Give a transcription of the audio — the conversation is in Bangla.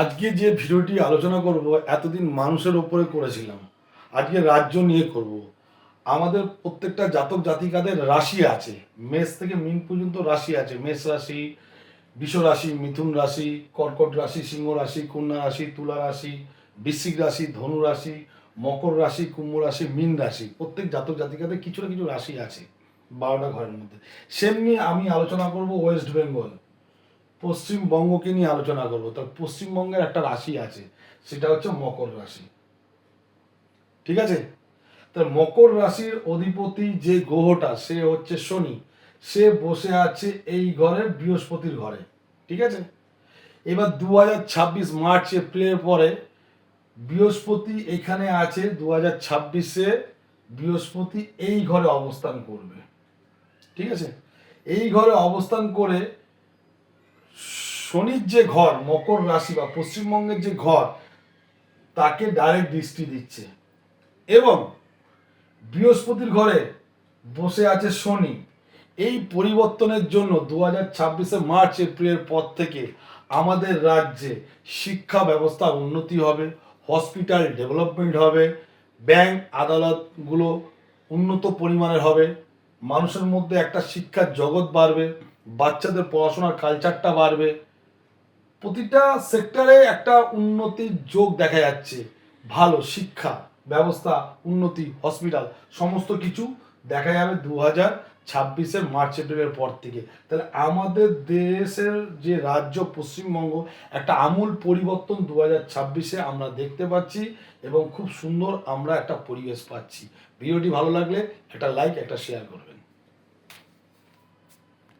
আজকে যে ভিডিওটি আলোচনা করব, এতদিন মানুষের ওপরে করেছিলাম। আজকে রাজ্য নিয়ে করব। আমাদের প্রত্যেকটা জাতক জাতিকাদের রাশি আছে। মেষ থেকে মিন পর্যন্ত রাশি আছে। মেষ রাশি, বিষ রাশি, মিথুন রাশি, কর্কট রাশি, সিংহ রাশি, কন্যা রাশি, তুলা রাশি, বৃশ্চিক রাশি, ধনু রাশি, মকর রাশি, কুম্ভ রাশি, মীন রাশি। প্রত্যেক জাতক জাতিকাদের কিছু না কিছু রাশি আছে বারোটা ঘরের মধ্যে। সেমনি আমি আলোচনা করব ওয়েস্ট বেঙ্গল পশ্চিমবঙ্গকে নিয়ে আলোচনা করব। তো পশ্চিমবঙ্গের একটা রাশি আছে, সেটা হচ্ছে মকর রাশি। ঠিক আছে? তা মকর রাশির অধিপতি যে গ্রহটা, সে হচ্ছে শনি। সে বসে আছে এই ঘরে, বৃহস্পতির ঘরে। ঠিক আছে? এবার দু হাজার ছাব্বিশ মার্চ এপ্রিলের পরে বৃহস্পতি এখানে আছে দু হাজার ছাব্বিশে বৃহস্পতি এই ঘরে অবস্থান করবে। ঠিক আছে? এই ঘরে অবস্থান করে শনির যে ঘর, মকর রাশি বা পশ্চিমবঙ্গের যে ঘর, তাকে ডাইরেক্ট দৃষ্টি দিচ্ছে। এবং বৃহস্পতির ঘরে বসে আছে শনি। এই পরিবর্তনের জন্য দু হাজার ছাব্বিশে মার্চ, এপ্রিলের পর থেকে আমাদের রাজ্যে শিক্ষা ব্যবস্থার উন্নতি হবে, হসপিটাল ডেভেলপমেন্ট হবে, ব্যাংক আদালতগুলো উন্নত পরিমাণের হবে, মানুষের মধ্যে একটা শিক্ষার জগৎ বাড়বে, বাচ্চাদের পড়াশোনার কালচারটা বাড়বে প্রতিটা সেক্টরে একটা উন্নতির যোগ দেখা যাচ্ছে। ভালো শিক্ষা, ব্যবস্থা, উন্নতি হসপিটাল সমস্ত কিছু দেখা যাবে দু হাজার ছাব্বিশের মার্চ, এপ্রিলের পর থেকে। তাহলে আমাদের দেশের যে রাজ্য, পশ্চিমবঙ্গ, একটা আমূল পরিবর্তন দু হাজার ছাব্বিশে আমরা দেখতে পাচ্ছি এবং খুব সুন্দর আমরা একটা পরিবেশ পাচ্ছি। ভিডিওটি ভালো লাগলে একটা লাইক একটা শেয়ার করবেন।